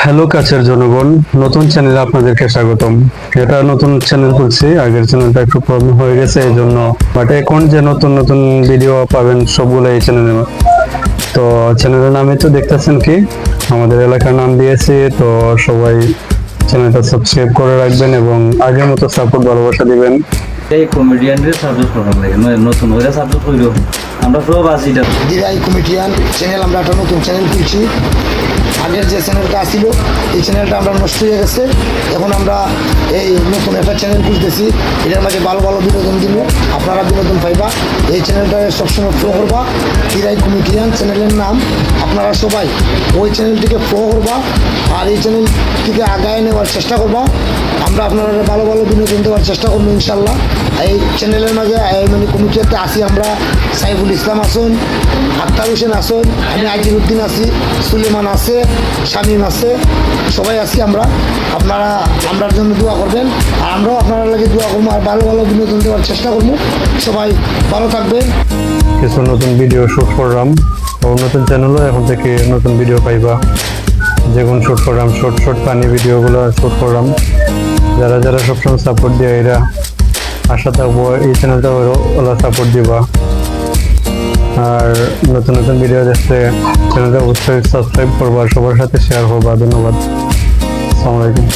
Hello কাছের জনগণ। নতুন চ্যানেলে আপনাদেরকে স্বাগতম। এটা নতুন চ্যানেল খুলছি। আগের চ্যানেলটা একটু প্রবলেম হয়ে গেছে এই জন্য বাট এখন যে নতুন নতুন ভিডিও পাবেন সবগুলো এই চ্যানেলে তো চ্যানেলের নামে তো দেখতেছেন কি? আমাদের এলাকার নাম দিয়েছি তো সবাই চ্যানেলটা সাবস্ক্রাইব করে রাখবেন এবং আগের মতো সাপোর্ট ভালোবাসা দিবেন। এই কমেডিয়ানদের সাপোর্ট করা লাগে মানে নতুন ওরা সাপোর্ট করিও আমরা সব আছি এটা। দিরাই কমিটিয়ান চ্যানেল আমরা একটা নতুন চ্যানেল খুলছি। আগের যে চ্যানেলটা ছিল, এই চ্যানেলটা আমরা নষ্ট হয়ে গেছে। এখন আমরা এই নতুন একটা চ্যানেল খুলতেছি এটার মাঝে ভালো ভালো বিনোদন দিব। আপনারা বিনোদন পাইবা। এই চ্যানেলটা সবসময় ফলো করবা। দিরাই কমিটিয়ান চ্যানেলের নাম। আপনারা সবাই ওই চ্যানেলটিকে ফলো করবা। আর এই চ্যানেলটিকে আগায় নেওয়ার চেষ্টা করবা। আমরা আপনারা ভালো ভালো বিনোদন দেওয়ার চেষ্টা করব, ইনশাল্লাহ। এই চ্যানেলের মাঝে মানে কমিটিতে আসি আমরা। সাইফুল ইসলাম আসুন আক্তার হোসেন আসুন আমি আজির উদ্দিন আছি, সুলেমান আছে, শামীম আছে, সবাই আছি আমরা। আপনারা, আমরার জন্য দোয়া করবেন, আর আমরাও আপনারা লাগে দোয়া করব, আর ভালো ভালো বিনোদন দেওয়ার চেষ্টা করব। সবাই ভালো থাকবেন। কিছু নতুন ভিডিও শুট করলাম। নতুন চ্যানেলও এখন থেকে নতুন ভিডিও পাইবা। যেগুলো শুট করলাম শর্ট শর্ট পানি ভিডিওগুলো শুট করলাম। যারা যারা সবসময় সাপোর্ট দিয়ে এরা আশা থাকব, এই চ্যানেলটা ওলা সাপোর্ট দিবা। আর নতুন নতুন ভিডিও দেখতে চ্যানেলটা অবশ্যই সাবস্ক্রাইব করবা, সবার সাথে শেয়ার করবা। ধন্যবাদ। আসসালামু আলাইকুম।